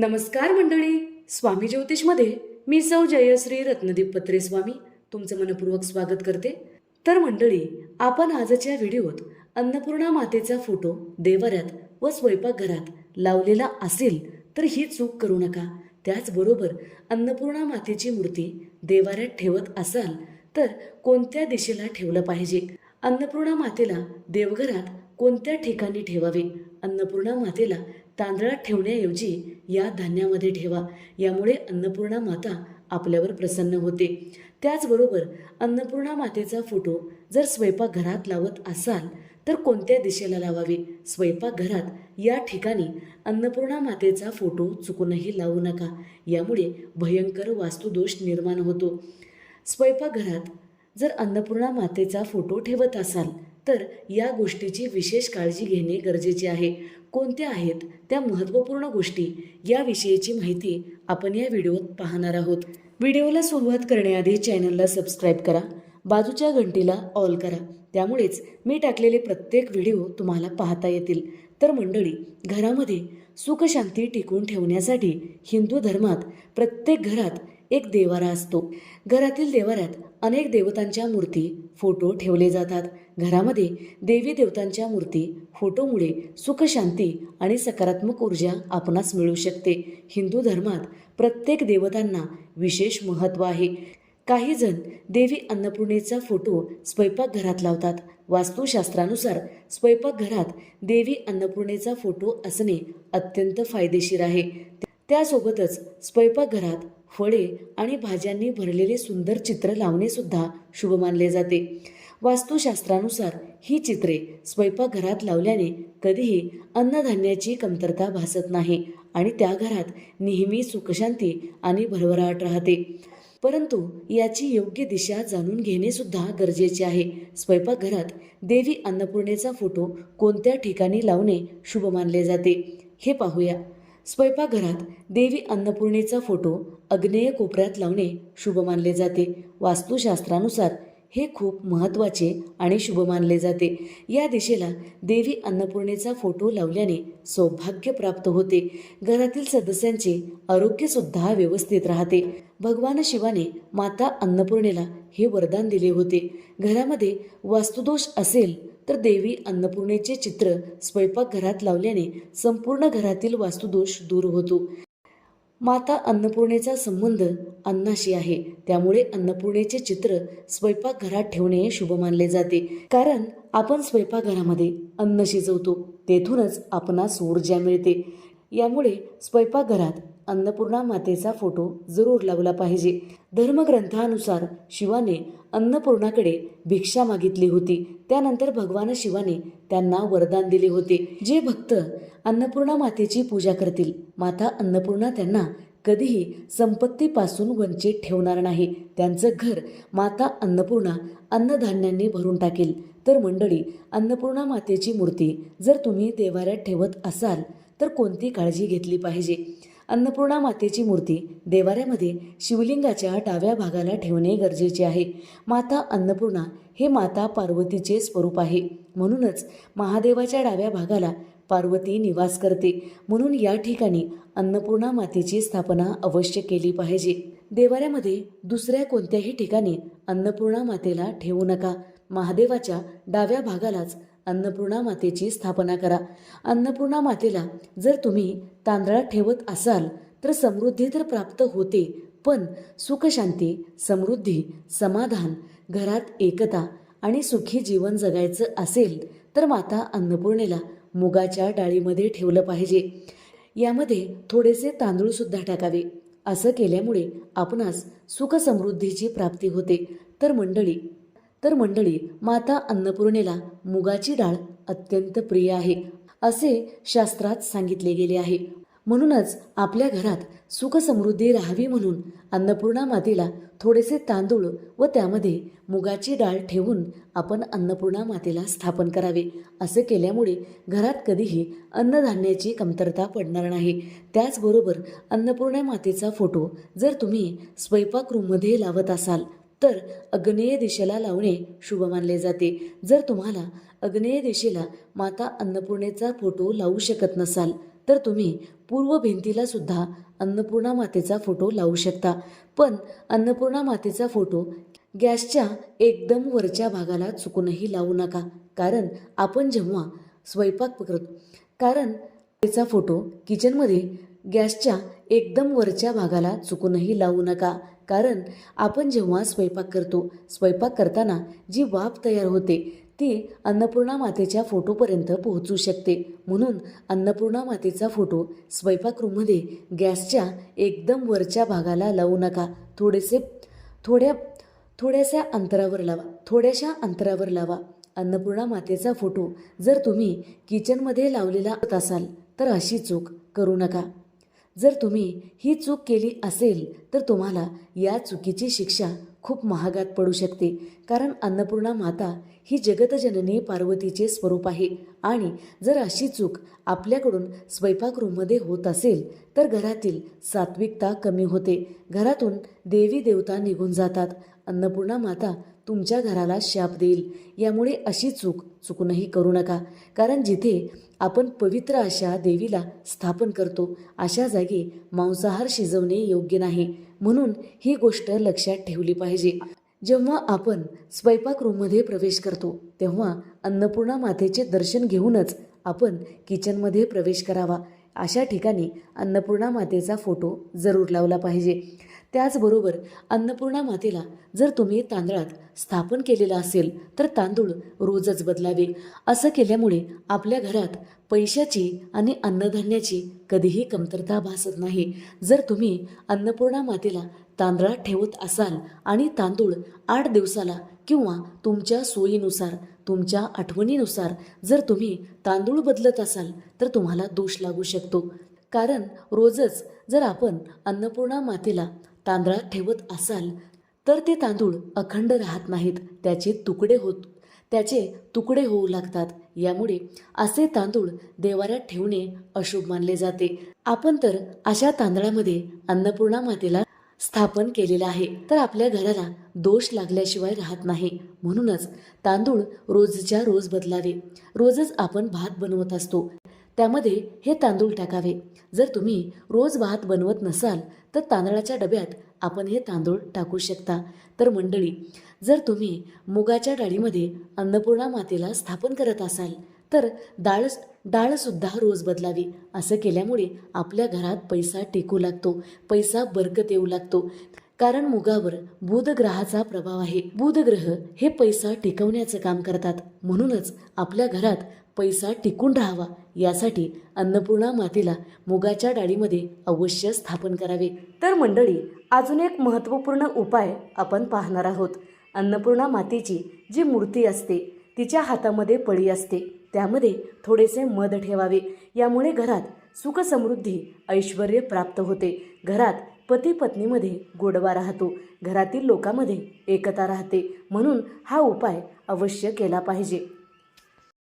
नमस्कार मंडळी स्वामी ज्योतिषमध्ये मी सौ जयश्री रत्नदीप पत्रे स्वामी तुमचं मनपूर्वक स्वागत करते. तर मंडळी आपण आजच्या व्हिडिओत अन्नपूर्णा मातेचा फोटो देवाऱ्यात व स्वयंपाकघरात लावलेला असेल तर ही चूक करू नका. त्याचबरोबर अन्नपूर्णा मातेची मूर्ती देवाऱ्यात ठेवत असाल तर कोणत्या दिशेला ठेवलं पाहिजे? अन्नपूर्णा मातेला देवघरात कोणत्या ठिकाणी ठेवावे? अन्नपूर्णा मातेला तांदळात ठेवण्याऐवजी या धान्यामध्ये ठेवा. यामुळे अन्नपूर्णा माता आपल्यावर प्रसन्न होते. त्याचबरोबर अन्नपूर्णा मातेचा फोटो जर स्वयंपाकघरात लावत असाल तर कोणत्या दिशेला लावावे? स्वयंपाकघरात या ठिकाणी अन्नपूर्णा मातेचा फोटो चुकूनही लावू नका. यामुळे भयंकर वास्तुदोष निर्माण होतो. स्वयंपाकघरात जर अन्नपूर्णा मातेचा फोटो ठेवत असाल तर या गोष्टीची विशेष काळजी घेणे गरजेचे आहे. कोणत्या आहेत त्या महत्त्वपूर्ण गोष्टी याविषयीची माहिती आपण या व्हिडिओत पाहणार आहोत. व्हिडिओला सुरुवात करण्याआधी चॅनलला सबस्क्राईब करा बाजूच्या घंटीला ऑल करा त्यामुळेच मी टाकलेले प्रत्येक व्हिडिओ तुम्हाला पाहता येतील. तर मंडळी घरामध्ये सुखशांती टिकून ठेवण्यासाठी हिंदू धर्मात प्रत्येक घरात एक देवारा असतो. घरातील देवाऱ्यात अनेक देवतांच्या मूर्ती फोटो ठेवले जातात. घरामध्ये देवी देवतांच्या मूर्ती फोटोमुळे सुखशांती आणि सकारात्मक ऊर्जा आपणास मिळू शकते. हिंदू धर्मात प्रत्येक देवतांना विशेष महत्त्व आहे. काही जण देवी अन्नपूर्णेचा फोटो स्वयंपाकघरात लावतात. वास्तुशास्त्रानुसार स्वयंपाकघरात देवी अन्नपूर्णेचा फोटो असणे अत्यंत फायदेशीर आहे. त्यासोबतच स्वयंपाकघरात फळे आणि भाज्यांनी भरलेले सुंदर चित्र लावणेसुद्धा शुभ मानले जाते. वास्तुशास्त्रानुसार ही चित्रे स्वयंपाकघरात लावल्याने कधीही अन्नधान्याची कमतरता भासत नाही आणि त्या घरात नेहमी सुखशांती आणि भरभराट राहते. परंतु याची योग्य दिशा जाणून घेणेसुद्धा गरजेचे आहे. स्वयंपाकघरात देवी अन्नपूर्णेचा फोटो कोणत्या ठिकाणी लावणे शुभ मानले जाते हे पाहूया. स्वयंपाकघरात देवी अन्नपूर्णेचा फोटो अग्नेय कोपऱ्यात लावणे शुभ मानले जाते. वास्तुशास्त्रानुसार हे खूप महत्त्वाचे आणि शुभ मानले जाते. या दिशेला देवी अन्नपूर्णेचा फोटो लावल्याने सौभाग्य प्राप्त होते. घरातील सदस्यांचे आरोग्यसुद्धा व्यवस्थित राहते. भगवान शिवाने माता अन्नपूर्णेला हे वरदान दिले होते. घरामध्ये वास्तुदोष असेल तर देवी अन्नपूर्णेचे चित्र स्वयंपाकघरात लावल्याने संपूर्ण घरातील वास्तुदोष दूर होतो. माता अन्नपूर्णेचा संबंध अन्नाशी आहे. त्यामुळे अन्नपूर्णेचे चित्र स्वयंपाकघरात ठेवणे शुभ मानले जाते. कारण आपण स्वयंपाकघरामध्ये अन्न शिजवतो. तेथूनच आपणास ऊर्जा मिळते. यामुळे स्वयंपाकघरात अन्नपूर्णा मातेचा फोटो जरूर लावला पाहिजे. धर्मग्रंथानुसार शिवाने अन्नपूर्णाकडे भिक्षा मागितली होती. त्यानंतर भगवान शिवाने त्यांना वरदान दिले होते. जे भक्त अन्नपूर्णा मातेची पूजा करतील माता अन्नपूर्णा त्यांना कधीही संपत्तीपासून वंचित ठेवणार नाही. त्यांचं घर माता अन्नपूर्णा अन्नधान्यांनी भरून टाकेल. तर मंडळी अन्नपूर्णा मातेची मूर्ती जर तुम्ही देवाऱ्यात ठेवत असाल तर कोणती काळजी घेतली पाहिजे? अन्नपूर्णा मातेची मूर्ती देवाऱ्यामध्ये शिवलिंगाच्या डाव्या भागाला ठेवणे गरजेचे आहे. माता अन्नपूर्णा हे माता पार्वतीचे स्वरूप आहे. म्हणूनच महादेवाच्या डाव्या भागाला पार्वती निवास करते. म्हणून या ठिकाणी अन्नपूर्णा मातेची स्थापना अवश्य केली पाहिजे. देवाऱ्यामध्ये दुसऱ्या कोणत्याही ठिकाणी अन्नपूर्णा मातेला ठेवू नका. महादेवाच्या डाव्या भागालाच अन्नपूर्णा मातेची स्थापना करा. अन्नपूर्णा मातेला जर तुम्ही तांदळात ठेवत असाल तर समृद्धी तर प्राप्त होते पण सुखशांती समृद्धी समाधान घरात एकता आणि सुखी जीवन जगायचं असेल तर माता अन्नपूर्णेला मुगाच्या डाळीमध्ये ठेवलं पाहिजे. यामध्ये थोडेसे तांदूळसुद्धा टाकावे. असं केल्यामुळे आपणास सुखसमृद्धीची प्राप्ती होते. तर मंडळी तर मंडळी माता अन्नपूर्णेला मुगाची डाळ अत्यंत प्रिय आहे असे शास्त्रात सांगितले गेले आहे. म्हणूनच आपल्या घरात सुखसमृद्धी राहावी म्हणून अन्नपूर्णा मातेला थोडेसे तांदूळ व त्यामध्ये मुगाची डाळ ठेवून आपण अन्नपूर्णा मातेला स्थापन करावे असे केल्यामुळे घरात कधीही अन्नधान्याची कमतरता पडणार नाही. त्याचबरोबर अन्नपूर्णा मातेचा फोटो जर तुम्ही स्वयंपाकरूममध्ये लावत असाल तर अग्नेय दिशेला लावणे शुभ मानले जाते. जर तुम्हाला अग्नेय दिशेला माता अन्नपूर्णेचा फोटो लावू शकत नसाल तर तुम्ही पूर्व भिंतीला सुद्धा अन्नपूर्णा मातेचा फोटो लावू शकता. पण अन्नपूर्णा मातेचा फोटो गॅसच्या एकदम वरच्या भागाला चुकूनही लावू नका. कारण आपण जेव्हा स्वयंपाक करतो कारण त्याचा फोटो किचनमध्ये गॅसच्या एकदम वरच्या भागाला चुकूनही लावू नका. कारण आपण जेव्हा स्वयंपाक करतो स्वयंपाक करताना जी वाफ तयार होते ती अन्नपूर्णा मातेच्या फोटोपर्यंत पोहोचू शकते. म्हणून अन्नपूर्णा मातेचा फोटो स्वयंपाकरूममध्ये गॅसच्या एकदम वरच्या भागाला लावू नका. थोडेसे थोड्या थोड्याशा अंतरावर लावा. थोड्याशा अंतरावर लावा. अन्नपूर्णा मातेचा फोटो जर तुम्ही किचनमध्ये लावलेला असाल तर अशी चूक करू नका. जर तुम्ही ही चूक केली असेल तर तुम्हाला या चुकीची शिक्षा खूप महागात पडू शकते. कारण अन्नपूर्णा माता ही जगतजननी पार्वतीचे स्वरूप आहे. आणि जर अशी चूक आपल्याकडून स्वयंपाकरूममध्ये होत असेल तर घरातील सात्विकता कमी होते. घरातून देवी देवता निघून जातात. अन्नपूर्णा माता तुमच्या घराला शाप देईल. यामुळे अशी चूक चुकूनही करू नका. कारण जिथे आपण पवित्र अशा देवीला स्थापन करतो. अशा जागी मांसाहार शिजवणे योग्य नाही. म्हणून ही गोष्ट लक्षात ठेवली पाहिजे. जेव्हा आपण स्वयंपाक रूममध्ये प्रवेश करतो तेव्हा अन्नपूर्णा मातेचे दर्शन घेऊनच आपण किचनमध्ये प्रवेश करावा. अशा ठिकाणी अन्नपूर्णा मातेचा फोटो जरूर लावला पाहिजे. त्याचबरोबर अन्नपूर्णा मातेला जर तुम्ही तांदळात स्थापन केलेलं असेल तर तांदूळ रोजच बदलावे. असं केल्यामुळे आपल्या घरात पैशाची आणि अन्नधान्याची कधीही कमतरता भासत नाही. जर तुम्ही अन्नपूर्णा मातेला तांदळात ठेवत असाल आणि तांदूळ आठ दिवसाला किंवा तुमच्या सोयीनुसार तुमच्या आठवणीनुसार जर तुम्ही तांदूळ बदलत असाल तर तुम्हाला दोष लागू शकतो. कारण रोजच जर आपण अन्नपूर्णा मातेला तांदळात ठेवत असाल तर ते तांदूळ अखंड राहत नाहीत. त्याचे तुकडे होत त्याचे तुकडे होऊ लागतात. यामुळे असे तांदूळ देवाऱ्यात ठेवणे अशुभ मानले जाते. आपण तर अशा तांदळामध्ये अन्नपूर्णा मातेला स्थापन केलेलं आहे तर आपल्या घराला दोष लागल्याशिवाय राहत नाही. म्हणूनच तांदूळ रोजच्या रोज बदलावे. रोजच आपण भात बनवत असतो. त्यामध्ये हे तांदूळ टाकावे. जर तुम्ही रोज भात बनवत नसाल तर तांदळाच्या डब्यात आपण हे तांदूळ टाकू शकता. तर मंडळी जर तुम्ही मुगाच्या डाळीमध्ये अन्नपूर्णा मातेला स्थापन करत असाल तर डाळ डाळसुद्धा रोज बदलावी. असं केल्यामुळे आपल्या घरात पैसा टेकू लागतो पैसा बरकत येऊ लागतो. कारण मुगावर बुध ग्रहाचा प्रभाव आहे. बुध ग्रह हे पैसा टिकवण्याचं काम करतात. म्हणूनच आपल्या घरात पैसा टिकून राहावा यासाठी अन्नपूर्णा मातेला मुगाच्या डाळीमध्ये अवश्य स्थापन करावे. तर मंडळी अजून एक महत्त्वपूर्ण उपाय आपण पाहणार आहोत. अन्नपूर्णा मातेची जी मूर्ती असते तिच्या हातामध्ये पळी असते. त्यामध्ये थोडेसे मध ठेवावे. यामुळे घरात सुखसमृद्धी ऐश्वर प्राप्त होते. घरात पती पत्नीमध्ये गोडवा राहतो. घरातील लोकांमध्ये एकता राहते. म्हणून हा उपाय अवश्य केला पाहिजे.